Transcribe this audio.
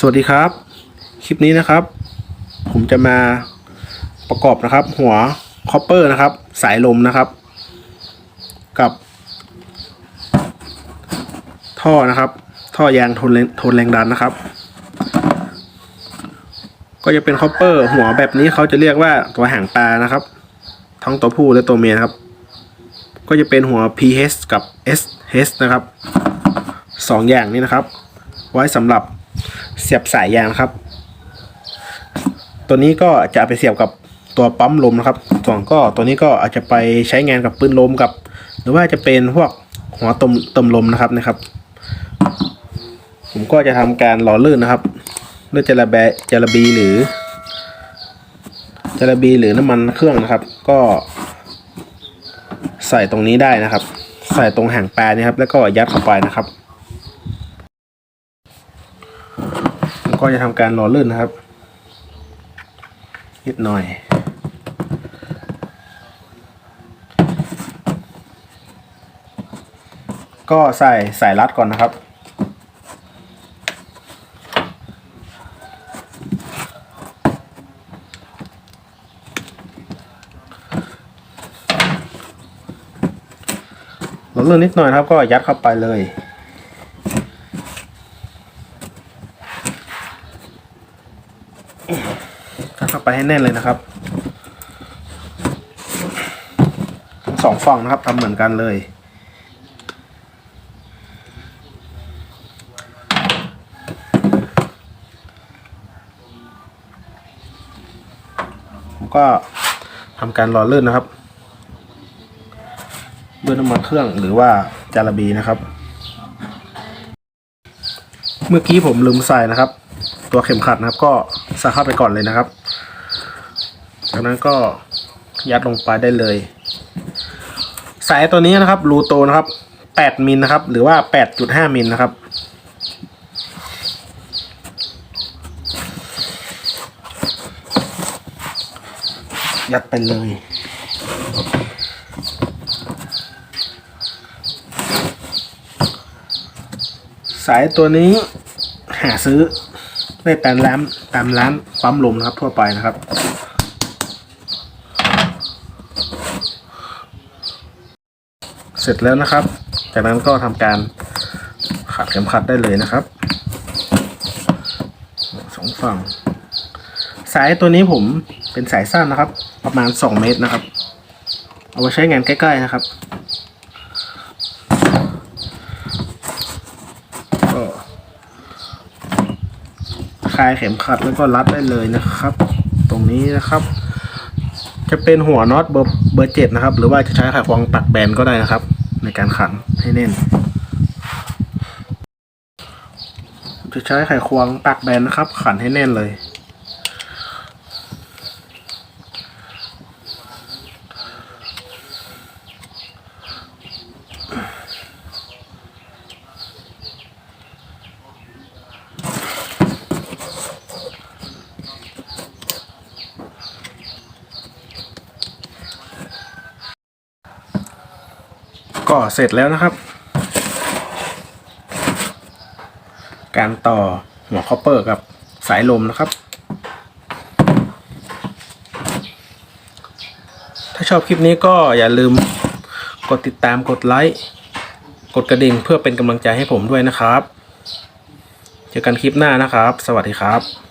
สวัสดีครับ คลิปนี้นะครับ ผมจะมาประกอบนะครับ หัวคอปเปอร์นะครับ สายลมนะครับ กับ ท่อนะครับ ท่อยางทนแรงทนแรงดันนะครับ ก็จะเป็นคอปเปอร์หัวแบบนี้เขาจะเรียกว่าตัวหางปลานะครับ ทั้งตัวผู้และตัวเมียครับ ก็จะเป็นหัว PH กับ SH นะครับสองอย่างนี้นะครับ ไว้สำหรับ เสียบสายยางนะครับ ตัวนี้ก็จะไปเสียบกับตัวปั๊มลมนะครับส่วนก็ตัวนี้ก็อาจจะไปใช้งานกับปืนลมกับ หรือว่าจะเป็นพวกหัวตมตมลมนะครับนะครับ ผมก็จะทำการหล่อลื่นนะครับด้วยจระแบจระบีหรือจระบีหรือน้ำมันเครื่องนะครับ ก็ใส่ตรงนี้ได้นะครับ ใส่ตรงหางปลานี่ครับ แล้วก็ยัดเข้าไปนะครับ จะทำการหล่อลื่นนะครับ นิดหน่อย ก็ใส่สายรัดก่อนนะครับหล่อลื่นนิดหน่อยครับ ก็ยัดเข้าไปเลย ยัด เข้าไปให้แน่นเลยนะครับสองฝั่งนะครับทำเหมือนกันเลยผมก็ทำการหล่อลื่นนะครับด้วยน้ำมันเครื่องหรือว่าจาระบีนะครับ เมื่อกี้ผมลืมใส่นะครับ ตัวเข็มขัดนะครับ ก็ส่เข้าไปก่อนเลยนะครับ จากนั้นก็ยัดลงไปได้เลย สายตัวนี้นะครับรูโตนะครับ8มิลนะครับ หรือว่า 8.5มิลนะครับ ยัดไปเลยสายตัวนี้หาซื้อ ได้ตามร้านตามร้านปั๊มลมนะครับ ทั่วไปนะครับเสร็จแล้วนะครับ จากนั้นก็ทำการขัดเข็มขัดได้เลยนะครับสองฝั่ง สายตัวนี้ผมเป็นสายสั้นนะครับ ประมาณ2เมตรนะครับ เอาไว้ใช้งานใกล้ ๆนะครับ ก็ ลายเข็มขัดแล้วก็รัดได้เลยนะครับ ตรงนี้นะครับ จะเป็นหัวน็อตเบอร์เบอร์เจ็ดนะครับ หรือว่าจะใช้ไขควงตักแบนก็ได้นะครับ ในการขันให้แน่น จะใช้ไขควงตักแบนนะครับ ขันให้แน่นเลย ก็เสร็จแล้วนะครับ การต่อหัวคอปเปอร์กับสายลมนะครับ ถ้าชอบคลิปนี้ก็อย่าลืมกดติดตามกดไลค์ กดกระดิ่งเพื่อเป็นกำลังใจให้ผมด้วยนะครับ เจอกันคลิปหน้านะครับ สวัสดีครับ